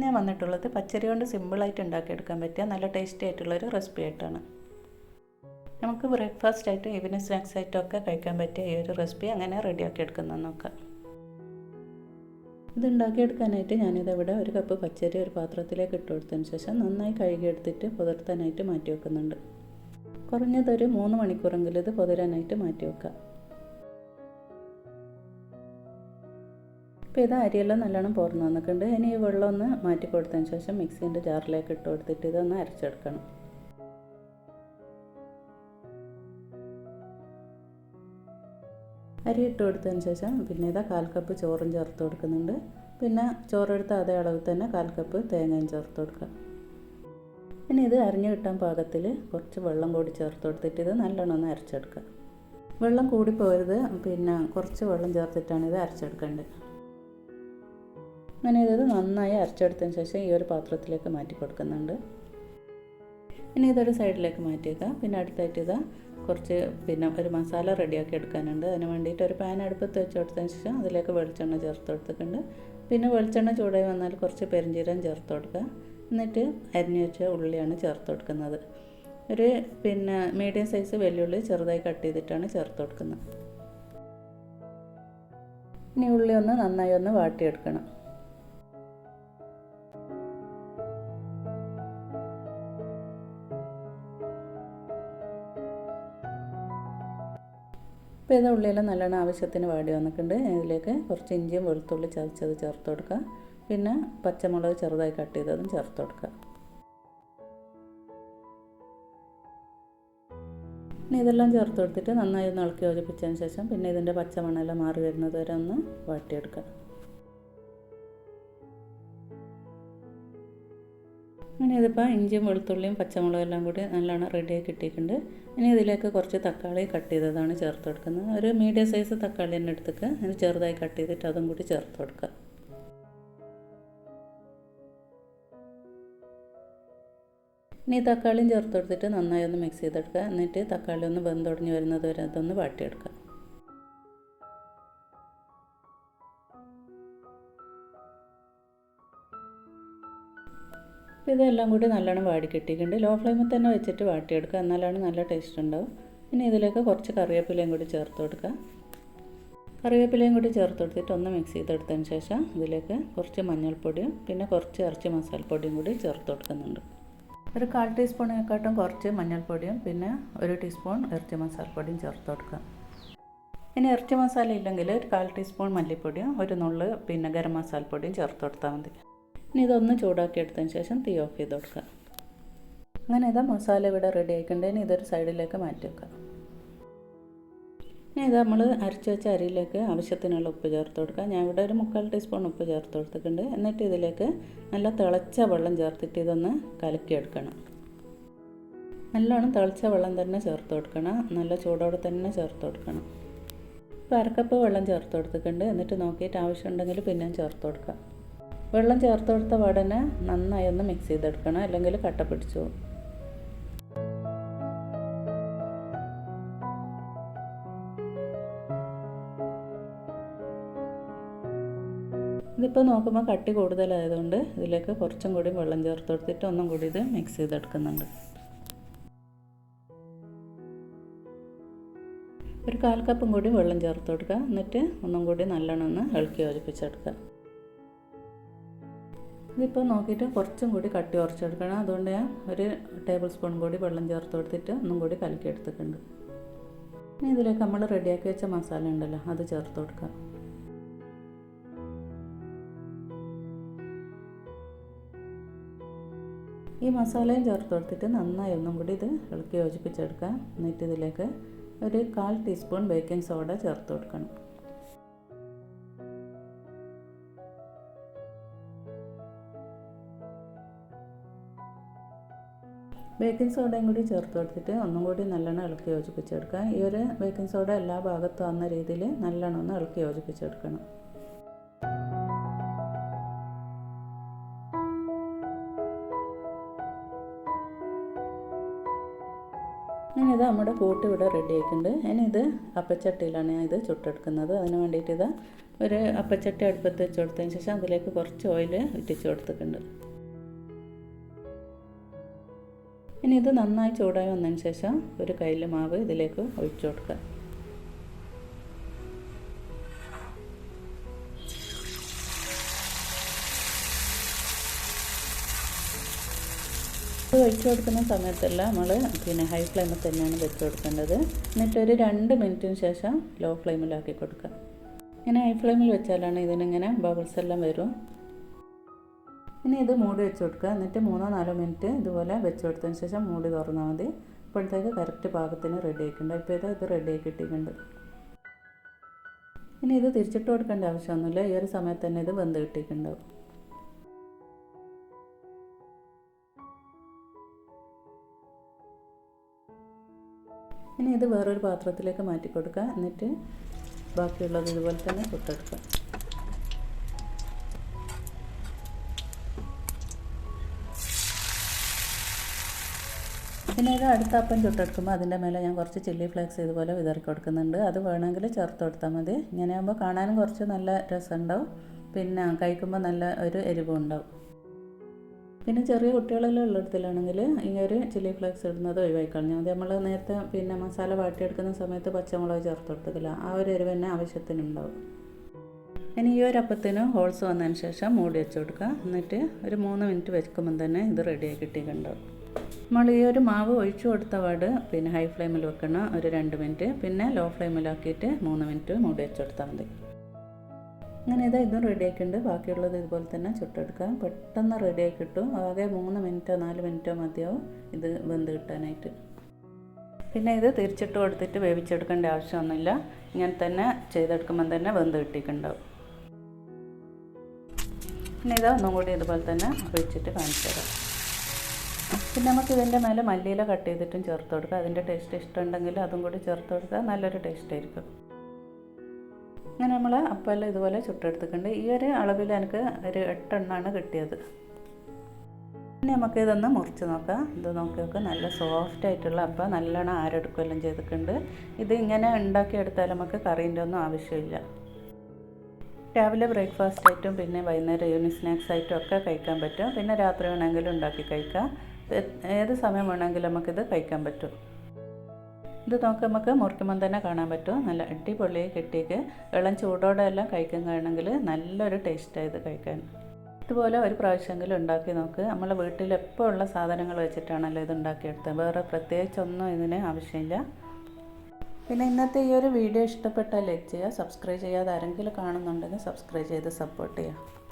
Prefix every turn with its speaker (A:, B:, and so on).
A: ഞാൻ വന്നിട്ടുള്ളത് പച്ചരി കൊണ്ട് സിമ്പിളായിട്ട് ഉണ്ടാക്കിയെടുക്കാൻ പറ്റിയ നല്ല ടേസ്റ്റി ആയിട്ടുള്ളൊരു റെസിപ്പി ആയിട്ടാണ്. നമുക്ക് ബ്രേക്ക്ഫാസ്റ്റ് ആയിട്ടും ഈവനിങ് സ്നാക്സ് ആയിട്ടും ഒക്കെ കഴിക്കാൻ പറ്റിയ ഈ ഒരു റെസിപ്പി അങ്ങനെ റെഡിയാക്കി എടുക്കുന്നത് നോക്കാം. ഇത് ഉണ്ടാക്കിയെടുക്കാനായിട്ട് ഞാനിതിവിടെ ഒരു കപ്പ് പച്ചരി ഒരു പാത്രത്തിലേക്ക് ഇട്ട് കൊടുത്തതിന് ശേഷം നന്നായി കഴുകിയെടുത്തിട്ട് പുതിർത്താനായിട്ട് മാറ്റി വെക്കുന്നുണ്ട്. കുറഞ്ഞതൊരു മൂന്ന് മണിക്കൂറെങ്കിലും ഇത് പുതിരാനായിട്ട് മാറ്റി വെക്കാം. ഇപ്പോൾ ഇത് അരിയെല്ലാം നല്ലോണം പോർന്ന് വന്നിട്ടുണ്ട്. ഇനി ഈ വെള്ളം ഒന്ന് മാറ്റി കൊടുത്തതിന് ശേഷം മിക്സീന്റെ ജാറിലേക്ക് ഇട്ട് കൊടുത്തിട്ട് ഇതൊന്ന് അരച്ചെടുക്കണം. അരി ഇട്ട് കൊടുത്തതിന് ശേഷം പിന്നെ ഇതാ കാൽ കപ്പ് ചോറും ചേർത്ത് കൊടുക്കുന്നുണ്ട്. പിന്നെ ചോറെടുത്ത അതേ അളവിൽ തന്നെ കാൽ കപ്പ് തേങ്ങയും ചേർത്ത് കൊടുക്കുക ഇനി ഇത് അരിഞ്ഞു കിട്ടാൻ പാകത്തിൽ കുറച്ച് വെള്ളം കൂടി ചേർത്ത് കൊടുത്തിട്ട് ഇത് നല്ലോണം ഒന്ന് അരച്ചെടുക്കുക വെള്ളം കൂടിപ്പോയത് പിന്നെ കുറച്ച് വെള്ളം ചേർത്തിട്ടാണ് ഇത് അരച്ചെടുക്കേണ്ടത്. അങ്ങനെ ഇത് നന്നായി അരച്ചെടുത്തതിന് ശേഷം ഈ ഒരു പാത്രത്തിലേക്ക് മാറ്റി കൊടുക്കുന്നുണ്ട്. ഇനി ഇതൊരു സൈഡിലേക്ക് മാറ്റിയേക്കാം. പിന്നെ അടുത്തായിട്ട് ഇതാ കുറച്ച് പിന്നെ ഒരു മസാല റെഡിയാക്കി എടുക്കാനുണ്ട്. അതിന് വേണ്ടിയിട്ട് ഒരു പാൻ അടുപ്പത്ത് വെച്ച് കൊടുത്തതിന് ശേഷം അതിലേക്ക് വെളിച്ചെണ്ണ ചേർത്ത് കൊടുത്തിട്ടുണ്ട്. പിന്നെ വെളിച്ചെണ്ണ ചൂടായി വന്നാൽ കുറച്ച് പെരിഞ്ചീരം ചേർത്ത് കൊടുക്കുക. എന്നിട്ട് അരിഞ്ഞു വെച്ച ഉള്ളിയാണ് ചേർത്ത് കൊടുക്കുന്നത്. ഒരു പിന്നെ മീഡിയം സൈസ് വെല്ലുള്ളി ചെറുതായി കട്ട് ചെയ്തിട്ടാണ് ചേർത്ത് കൊടുക്കുന്നത്. ഇനി ഉള്ളി ഒന്ന് നന്നായി ഒന്ന് വാട്ടിയെടുക്കണം. ഇപ്പോൾ ഇത് ഉള്ളിയെല്ലാം നല്ലോണം ആവശ്യത്തിന് വാടി വന്നിട്ടുണ്ട്. ഇതിലേക്ക് കുറച്ച് ഇഞ്ചിയും വെളുത്തുള്ളി ചതച്ചത് ചേർത്ത് കൊടുക്കുക. പിന്നെ പച്ചമുളക് ചെറുതായി കട്ട് ചെയ്തതും ചേർത്ത് കൊടുക്കുക. പിന്നെ ഇതെല്ലാം ചേർത്ത് കൊടുത്തിട്ട് നന്നായി ഒന്ന് ഇളക്കി യോജിപ്പിച്ചതിന് ശേഷം പിന്നെ ഇതിന്റെ പച്ചമണെല്ലാം മാറി വരുന്നത് വരെ ഒന്ന് വാട്ടിയെടുക്കുക. അങ്ങനെ ഇതിപ്പോൾ ഇഞ്ചിയും വെളുത്തുള്ളിയും പച്ചമുളകും എല്ലാം കൂടി നല്ലോണം റെഡിയായി കിട്ടിയിട്ടുണ്ട്. ഇനി ഇതിലേക്ക് കുറച്ച് തക്കാളി കട്ട് ചെയ്തതാണ് ചേർത്ത് കൊടുക്കുന്നത്. ഒരു മീഡിയം സൈസ് തക്കാളി തന്നെ എടുത്തിട്ട് അതിന് ചെറുതായി കട്ട് ചെയ്തിട്ട് അതും കൂടി ചേർത്ത് കൊടുക്കുക. ഇനി തക്കാളിയും ചേർത്ത് കൊടുത്തിട്ട് നന്നായി ഒന്ന് മിക്സ് ചെയ്തെടുക്കുക. എന്നിട്ട് തക്കാളി ഒന്ന് വെന്തുടഞ്ഞ് വരുന്നത് വരെ അതൊന്ന് വാട്ടിയെടുക്കുക. ഇതെല്ലാം കൂടി നല്ലോണം വാടി കിട്ടിയിട്ടുണ്ട്. ലോ ഫ്ലെയിമിൽ തന്നെ വെച്ചിട്ട് വാട്ടിയെടുക്കുക. എന്നാലാണ് നല്ല ടേസ്റ്റ് ഉണ്ടാവും. ഇനി ഇതിലേക്ക് കുറച്ച് കറിവേപ്പിലയും കൂടി ചേർത്ത് കൊടുക്കുക. കറിവേപ്പിലയും കൂടി ചേർത്ത് കൊടുത്തിട്ട് ഒന്ന് മിക്സ് ചെയ്തെടുത്തതിന് ശേഷം ഇതിലേക്ക് കുറച്ച് മഞ്ഞൾപ്പൊടിയും പിന്നെ കുറച്ച് ഇറച്ചി മസാലപ്പൊടിയും കൂടി ചേർത്ത് കൊടുക്കുന്നുണ്ട്. ഒരു കാൽ ടീസ്പൂണിനെക്കാട്ടും കുറച്ച് മഞ്ഞൾപ്പൊടിയും പിന്നെ ഒരു ടീസ്പൂൺ ഇറച്ചി മസാലപ്പൊടിയും ചേർത്ത് കൊടുക്കുക. ഇനി ഇറച്ചി മസാല ഇല്ലെങ്കിൽ ഒരു കാൽ ടീസ്പൂൺ മല്ലിപ്പൊടിയും ഒരു നുള്ള് പിന്നെ ഗരം മസാലപ്പൊടിയും ചേർത്ത് കൊടുത്താൽ മതി. ഇനി ഇതൊന്ന് ചൂടാക്കി എടുത്തതിന് ശേഷം തീ ഓഫ് ചെയ്ത് കൊടുക്കുക. അങ്ങനെ ഇതാ മസാല ഇവിടെ റെഡി ആയിട്ടുണ്ട്. ഇനി ഇതൊരു സൈഡിലേക്ക് മാറ്റി വെക്കുക ഇനി ഇത് നമ്മൾ അരച്ച് വെച്ച അരിയിലേക്ക് ആവശ്യത്തിനുള്ള ഉപ്പ് ചേർത്ത് കൊടുക്കുക. ഞാൻ ഇവിടെ ഒരു മുക്കാൽ ടീസ്പൂൺ ഉപ്പ് ചേർത്ത് കൊടുത്തിട്ടുണ്ട്. എന്നിട്ട് ഇതിലേക്ക് നല്ല തിളച്ച വെള്ളം ചേർത്തിട്ട് ഇതൊന്ന് കലക്കിയെടുക്കണം. നല്ലോണം തിളച്ച വെള്ളം തന്നെ ചേർത്ത് കൊടുക്കണം. നല്ല ചൂടോടെ തന്നെ ചേർത്ത് കൊടുക്കണം. ഇപ്പോൾ അരക്കപ്പ് വെള്ളം ചേർത്ത് കൊടുത്തിട്ടുണ്ട്. എന്നിട്ട് നോക്കിയിട്ട് ആവശ്യമുണ്ടെങ്കിൽ പിന്നെയും ചേർത്ത് കൊടുക്കുക വെള്ളം ചേർത്ത് കൊടുത്ത വടന നന്നായി ഒന്ന് മിക്സ് ചെയ്തെടുക്കണം. അല്ലെങ്കിൽ കട്ട പിടിച്ചു ഇതിപ്പോൾ നോക്കുമ്പോൾ കട്ടി കൂടുതലായതുകൊണ്ട് ഇതിലേക്ക് കുറച്ചും കൂടി വെള്ളം ചേർത്ത് കൊടുത്തിട്ട് ഒന്നും കൂടി ഇത് മിക്സ് ചെയ്തെടുക്കുന്നുണ്ട്. ഒരു കാൽ കപ്പും കൂടി വെള്ളം ചേർത്ത് കൊടുക്കുക. എന്നിട്ട് ഒന്നും കൂടി നല്ലോണം ഒന്ന് ഇളക്കി യോജിപ്പിച്ചെടുക്കുക. ഇതിപ്പോൾ നോക്കിയിട്ട് കുറച്ചും കൂടി കട്ടി ഉറച്ചെടുക്കണം. അതുകൊണ്ട് ഞാൻ ഒരു ടേബിൾ സ്പൂൺ കൂടി വെള്ളം ചേർത്ത് കൊടുത്തിട്ട് ഒന്നും കൂടി കലക്കി എടുത്തിട്ടുണ്ട്. ഇനി ഇതിലേക്ക് നമ്മൾ റെഡിയാക്കി വെച്ച മസാല ഉണ്ടല്ലോ അത് ചേർത്ത് കൊടുക്കാം. ഈ മസാലയും ചേർത്ത് കൊടുത്തിട്ട് നന്നായി ഒന്നും കൂടി ഇത് ഇളക്കി യോജിപ്പിച്ചെടുക്കുക എന്നിട്ട് ഇതിലേക്ക് ഒരു കാൽ ടീസ്പൂൺ ബേക്കിംഗ് സോഡ ചേർത്ത് കൊടുക്കണം. ബേക്കിംഗ് സോഡയും കൂടി ചേർത്ത് കൊടുത്തിട്ട് ഒന്നും കൂടി നല്ലോണം ഇളക്കി യോജിപ്പിച്ചെടുക്കുക ഈ ഒരു ബേക്കിംഗ് സോഡ എല്ലാ ഭാഗത്തും വന്ന രീതിയിൽ നല്ലോണം ഒന്ന് ഇളക്കി യോജിപ്പിച്ചെടുക്കണം. ഇനി ഇത് നമ്മുടെ കൂട്ട് ഇവിടെ റെഡി ആയിട്ടുണ്ട് ഇനി ഇത് അപ്പച്ചട്ടിയിലാണ് ഞാൻ ഇത് ചുട്ടെടുക്കുന്നത്. അതിന് വേണ്ടിയിട്ട് ഇത് ഒരു അപ്പച്ചട്ടി അടുപ്പത്ത് വെച്ച് കൊടുത്തതിന് ശേഷം അതിലേക്ക് കുറച്ച് ഓയിൽ ഇറ്റിച്ച് കൊടുത്തിട്ടുണ്ട്. ഇനി ഇത് നന്നായി ചൂടായി വന്നതിന് ശേഷം ഒരു കയ്യിൽ മാവ് ഇതിലേക്ക് ഒഴിച്ചു കൊടുക്കുക. ഇത് ഒഴിച്ചു കൊടുക്കുന്ന സമയത്തല്ല നമ്മൾ പിന്നെ ഹൈ ഫ്ലെയിമിൽ തന്നെയാണ് വെച്ച് കൊടുക്കേണ്ടത്. എന്നിട്ട് ഒരു രണ്ട് മിനിറ്റിന് ശേഷം ലോ ഫ്ലെയിമിലാക്കി കൊടുക്കുക. ഇങ്ങനെ ഹൈ ഫ്ലെയിമിൽ വെച്ചാലാണ് ഇതിനിങ്ങനെ ബബിൾസ് എല്ലാം വരും. ഇനി ഇത് മൂടി വെച്ച് കൊടുക്കുക. എന്നിട്ട് മൂന്നോ നാലോ മിനിറ്റ് ഇതുപോലെ വെച്ച് കൊടുത്തതിന് ശേഷം മൂടി തുറന്നാൽ മതി. ഇപ്പോഴത്തേക്ക് കറക്റ്റ് പാകത്തിന് റെഡി ആയിട്ടുണ്ട്. ഇപ്പോൾ ഇത് ഇത് റെഡി ആക്കി കിട്ടിയിട്ടുണ്ട് ഇനി ഇത് തിരിച്ചിട്ട് കൊടുക്കേണ്ട ആവശ്യമൊന്നുമില്ല. ഈ ഒരു സമയത്ത് തന്നെ ഇത് വെന്ത് കിട്ടിയിട്ടുണ്ടാവും. ഇനി ഇത് വേറൊരു പാത്രത്തിലേക്ക് മാറ്റി കൊടുക്കുക. എന്നിട്ട് ബാക്കിയുള്ളത് ഇതുപോലെ തന്നെ ചുട്ടെടുക്കുക. പിന്നെ ഇത് അടുത്ത അപ്പം ചുട്ടെടുക്കുമ്പോൾ അതിന്റെ മേലെ ഞാൻ കുറച്ച് ചില്ലി ഫ്ലേക്സ് ഇതുപോലെ വിതറി കൊടുക്കുന്നുണ്ട്. അത് വേണമെങ്കിൽ ചേർത്ത് കൊടുത്താൽ മതി. ഇങ്ങനെ ആകുമ്പോൾ കാണാനും കുറച്ച് നല്ല രസമുണ്ടാവും. പിന്നെ കഴിക്കുമ്പോൾ നല്ല ഒരു എരിവും ഉണ്ടാവും. പിന്നെ ചെറിയ കുട്ടികളെല്ലാം ഉള്ളിടത്തിലാണെങ്കിൽ ഈ ഒരു ചില്ലി ഫ്ലേക്സ് ഇടുന്നത് ഒഴിവാക്കിക്കളഞ്ഞാൽ മതി. നമ്മൾ നേരത്തെ പിന്നെ മസാല വാട്ടിയെടുക്കുന്ന സമയത്ത് പച്ചമുളക് ചേർത്ത് കൊടുത്തില്ല ആ ഒരു എരിവ് തന്നെ ആവശ്യത്തിനുണ്ടാവും. ഇനി ഈ ഒരു അപ്പത്തിന് ഹോൾസ് വന്നതിന് ശേഷം മൂടി വെച്ച് കൊടുക്കുക. എന്നിട്ട് ഒരു മൂന്ന് മിനിറ്റ് വെക്കുമ്പോൾ തന്നെ ഇത് റെഡിയാക്കി കിട്ടിയിട്ടുണ്ടാവും നമ്മൾ ഈ ഒരു മാവ് ഒഴിച്ചു കൊടുത്ത പാട് പിന്നെ ഹൈ ഫ്ലെയിമിൽ വെക്കണം ഒരു രണ്ട് മിനിറ്റ് പിന്നെ ലോ ഫ്ലെയിമിലാക്കിയിട്ട് മൂന്ന് മിനിറ്റ് മൂടി വെച്ച് കൊടുത്താൽ മതി. അങ്ങനെ ഇതാ ഇതും റെഡി ആക്കിയിട്ടുണ്ട് ബാക്കിയുള്ളത് ഇതുപോലെ തന്നെ ചുട്ടെടുക്കുക. പെട്ടെന്ന് റെഡി ആയി കിട്ടും. ആകെ മൂന്ന് മിനിറ്റോ നാല് മിനിറ്റോ മതിയാവും ഇത് വെന്ത് കിട്ടാനായിട്ട്. പിന്നെ ഇത് തിരിച്ചിട്ട് കൊടുത്തിട്ട് വേവിച്ചെടുക്കേണ്ട ആവശ്യമൊന്നുമില്ല. ഇങ്ങനെ തന്നെ ചെയ്തെടുക്കുമ്പോൾ തന്നെ വെന്ത് കിട്ടിയിട്ടുണ്ടാവും. പിന്നെ ഇത് ഒന്നും കൂടി ഇതുപോലെ തന്നെ ഒഴിച്ചിട്ട് കാണിച്ചു തരാം. പിന്നെ നമുക്ക് ഇതിന്റെ മേലെ മല്ലിയില കട്ട് ചെയ്തിട്ടും ചേർത്ത് കൊടുക്കുക അതിന്റെ ടേസ്റ്റ് ഇഷ്ടമുണ്ടെങ്കിൽ അതും കൂടി ചേർത്ത് കൊടുക്കുക നല്ലൊരു ടേസ്റ്റ് ആയിരിക്കും. അങ്ങനെ നമ്മൾ അപ്പമെല്ലാം ഇതുപോലെ ചുട്ടെടുത്തിട്ടുണ്ട്. ഈ ഒരു അളവിൽ എനിക്ക് ഒരു എട്ടെണ്ണമാണ് കിട്ടിയത്. പിന്നെ നമുക്ക് ഇതൊന്ന് മുറിച്ച് നോക്കാം. ഇത് നോക്കി നോക്കാം നല്ല സോഫ്റ്റ് ആയിട്ടുള്ള അപ്പം നല്ലോണം ആരെടുക്കുകയെല്ലാം ചെയ്തിട്ടുണ്ട്. ഇത് ഇങ്ങനെ ഉണ്ടാക്കിയെടുത്താൽ നമുക്ക് കറീന്റെ ഒന്നും ആവശ്യമില്ല. രാവിലെ ബ്രേക്ക്ഫാസ്റ്റ് ആയിട്ടും പിന്നെ വൈകുന്നേരം ഈവനിങ് സ്നാക്സ് ആയിട്ടും ഒക്കെ കഴിക്കാൻ പറ്റും. പിന്നെ രാത്രി വേണമെങ്കിലും ഉണ്ടാക്കി കഴിക്കാം. ഏത് സമയം വേണമെങ്കിലും നമുക്കിത് കഴിക്കാൻ പറ്റും. ഇത് നോക്കി നമുക്ക് മുറിക്കുമ്പം തന്നെ കാണാൻ പറ്റും. നല്ല അടിപൊളി കിട്ടിയിട്ട് ഇളം ചൂടോടെ എല്ലാം കഴിക്കാൻ കഴിക്കുകയാണെങ്കിൽ നല്ലൊരു ടേസ്റ്റാണ് ഇത് കഴിക്കാൻ. ഇതുപോലെ ഒരു പ്രാവശ്യമെങ്കിലും ഉണ്ടാക്കി നോക്ക്. നമ്മളെ വീട്ടിൽ എപ്പോൾ ഉള്ള സാധനങ്ങൾ വെച്ചിട്ടാണല്ലോ ഇത് ഉണ്ടാക്കിയെടുത്തത്. വേറെ പ്രത്യേകിച്ചൊന്നും ഇതിന് ആവശ്യമില്ല. പിന്നെ ഇന്നത്തെ ഈ ഒരു വീഡിയോ ഇഷ്ടപ്പെട്ടാൽ ലൈക്ക് ചെയ്യുക സബ്സ്ക്രൈബ് ചെയ്യാതെ ആരെങ്കിലും കാണുന്നുണ്ടെങ്കിൽ സബ്സ്ക്രൈബ് ചെയ്ത് സപ്പോർട്ട് ചെയ്യുക.